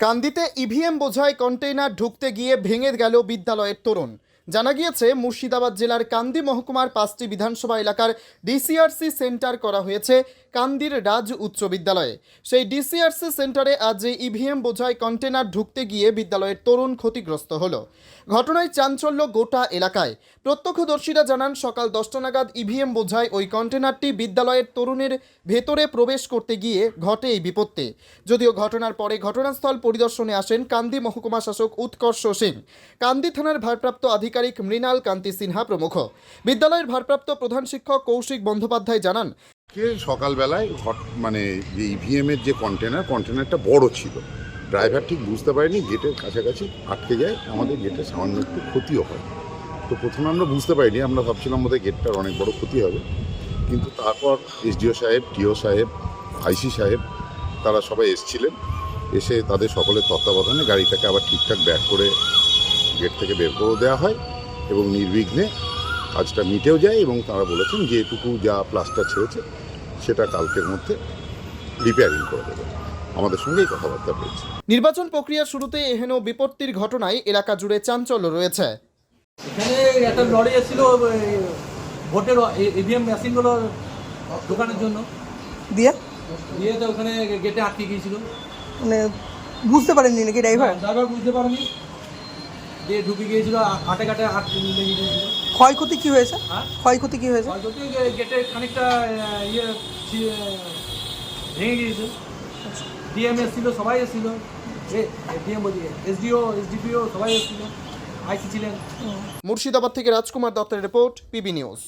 কান্দিতে EVM বোঝায় container ঢুকতে গিয়ে ভেঙে গেল বিদ্যালয়ের তরুণ। জানা গিয়েছে, মুর্শিদাবাদ জেলার কান্দি মহকুমার পাঁচটি বিধানসভা এলাকার ডিসিআরসি সেন্টার করা হয়েছে। কান্দির রাজ উচ্চ বিদ্যালয়ে। সেই ডিসিআরসি সেন্টারে আজ ইভিএম বোঝাই কন্টেনার ঢুকতে গিয়ে বিদ্যালয়ের তরুণ ক্ষতিগ্রস্ত হলো। ঘটনায় চাঞ্চল্য গোটা এলাকায়। প্রত্যক্ষদর্শীরা জানান, সকাল দশটা নাগাদ ইভিএম বোঝায় ওই কন্টেনারটি বিদ্যালয়ের তরুণের ভেতরে প্রবেশ করতে গিয়ে ঘটে এই বিপত্তি। যদিও ঘটনার পরে ঘটনাস্থল পরিদর্শনে আসেন কান্দি মহকুমা শাসক উৎকর্ষ সিং। কান্দি থানার ভারপ্রাপ্ত আধিকারিক মৃণাল কান্তি সিনহা প্রমুখ। বিদ্যালয়ের ভারপ্রাপ্ত প্রধান শিক্ষক কৌশিক বন্দ্যোপাধ্যায় জানান কে সকালবেলায় হট মানে যে ইভিএম এর যে কন্টেনার কন্টেনারটা বড় ছিল। ড্রাইভার ঠিক বুঝতে পারেনি গেটের কাছাকাছি আটকে যায়, আমাদের গেটে সামান্য একটু ক্ষতিও হয়। তো প্রথমে আমরা বুঝতে পারিনি, আমরা ভাবছিলাম আমাদের গেটটার অনেক বড় ক্ষতি হবে। কিন্তু তারপর এসডিও সাহেব টিও সাহেব আইসি সাহেব, তারা সবাই এসছিলেন। এসে তাদের সকলের তত্ত্বাবধানে গাড়িটাকে আবার ঠিকঠাক ব্যাক করে গেট থেকে বের করে দেওয়া হয় এবং নির্বিঘ্নে কাজটা মিটেও যায় এবং তারা বলেছেন যে এটুকু যা প্লাস্টার ছেড়েছে সেটা কালকের মধ্যে রিপেয়ারিং করে দেবে। আমাদের সঙ্গেই কথাবার্তা হয়েছে। নির্বাচন প্রক্রিয়ার শুরুতে এহেন বিপত্তির ঘটনায় এলাকা জুড়ে চাঞ্চল্য রয়েছে। এখানে একটা লরি এসেছিল ভোটের ইভিএম মেশিনগুলো দোকানের জন্য। দিয়ে? দিয়ে তো ওখানে গেটে আটকে গিয়েছিল। মানে বুঝতে পারেননি নাকি ড্রাইভার ড্রাইভার বুঝতে পারেনি। দিয়ে ঢুকে গিয়েছিল হাটে আটে কাটে আট লেগে গিয়েছিল ক্ষয়ক্ষতি কি হয়েছে? হ্যাঁ? ক্ষয়ক্ষতি কি হয়েছে? হয়তো কি গেটে খানিকটা ইয়ে ভেঙে গিয়েছে। ডিএম এসেছিল সবাই এসেছিল। ডিএম বলি এসডিও এসডিপিও সবাই এসেছিল। আইসি ছিলেন। মুর্শিদাবাদ থেকে রাজকুমার দত্তের রিপোর্ট পিবি নিউজ।